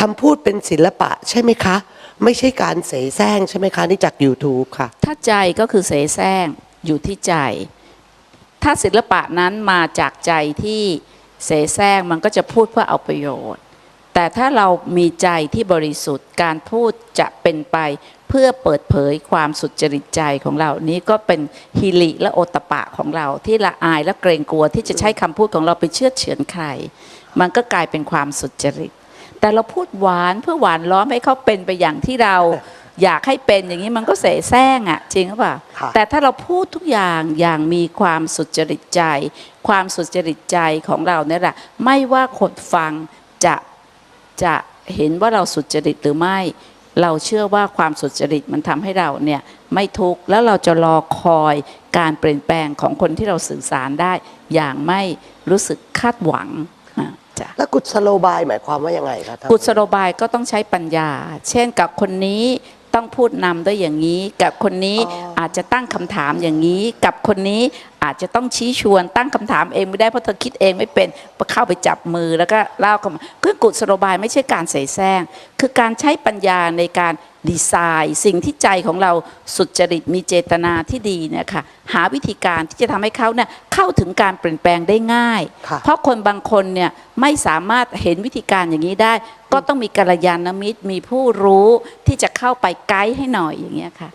คำพูดเป็นศิลปะใช่ไหมคะ ไม่ใช่การเสแสร้งใช่ไหมคะ นี่จาก YouTube ค่ะ ถ้าใจก็คือเสแสร้งอยู่ที่ใจ ถ้าศิลปะนั้นมาจากใจที่เสแสร้งมันก็จะพูดเพื่อเอาประโยชน์ แต่ถ้าเรามีใจที่บริสุทธิ์การพูดจะเป็นไปเพื่อเปิดเผยความสุจริตใจของเรา นี้ก็เป็นฮิริและโอตปะของเราที่ละอายและเกรงกลัวที่จะใช้คำพูดของเราไปเชื่อเฉือนใคร มันก็กลายเป็นความสุจริต แต่เราพูดหวานเพื่อหวานล้อมให้เขาเป็นไปอย่างที่เราอยากให้เป็นอย่างนี้มันก็เสแสร้งอะ จริงหรือเปล่าค่ะแต่ถ้าเราพูดทุกอย่างอย่างมีความสุจริตใจ ความสุจริตใจของเราเนี่ยแหละไม่ว่าคนฟังจะจะเห็นว่าเราสุจริตหรือไม่ เราเชื่อว่าความสุจริตมันทำให้เราเนี่ยไม่ทุกข์แล้วเราจะรอคอยการเปลี่ยนแปลงของคนที่เราสื่อสารได้ อย่างไม่รู้สึกคาดหวังอะจ้ะแล้ว กุศโลบายหมายความว่ายังไงคะท่านกุศโลบายก็ต้องใช้ปัญญา เช่นกับคนนี้ต้องพูดนำด้วยอย่างนี้ กับคนนี้อาจจะตั้งคำถามอย่างนี้ กับคนนี้อาจจะต้องชี้ชวนตั้งคำถามเองไม่ได้เพราะเธอคิดเองไม่เป็นเข้าไปจับมือแล้วก็เล่าเข้ามาคือกุศโลบายไม่ใช่การเสแสร้งคือการใช้ปัญญาในการ ดีไซน์ สิ่งที่ใจของเราสุจริตมีเจตนาที่ดีเนี่ยค่ะหาวิธีการที่จะทำให้เขาเนี่ยเข้าถึงการเปลี่ยนแปลงได้ง่ายค่ะเพราะคนบางคนเนี่ยไม่สามารถเห็นวิธีการอย่างนี้ได้ ก็ต้องมีกัลยาณมิตรมีผู้รู้ที่จะเข้าไปไกด์ให้หน่อยอย่างเงี้ยค่ะ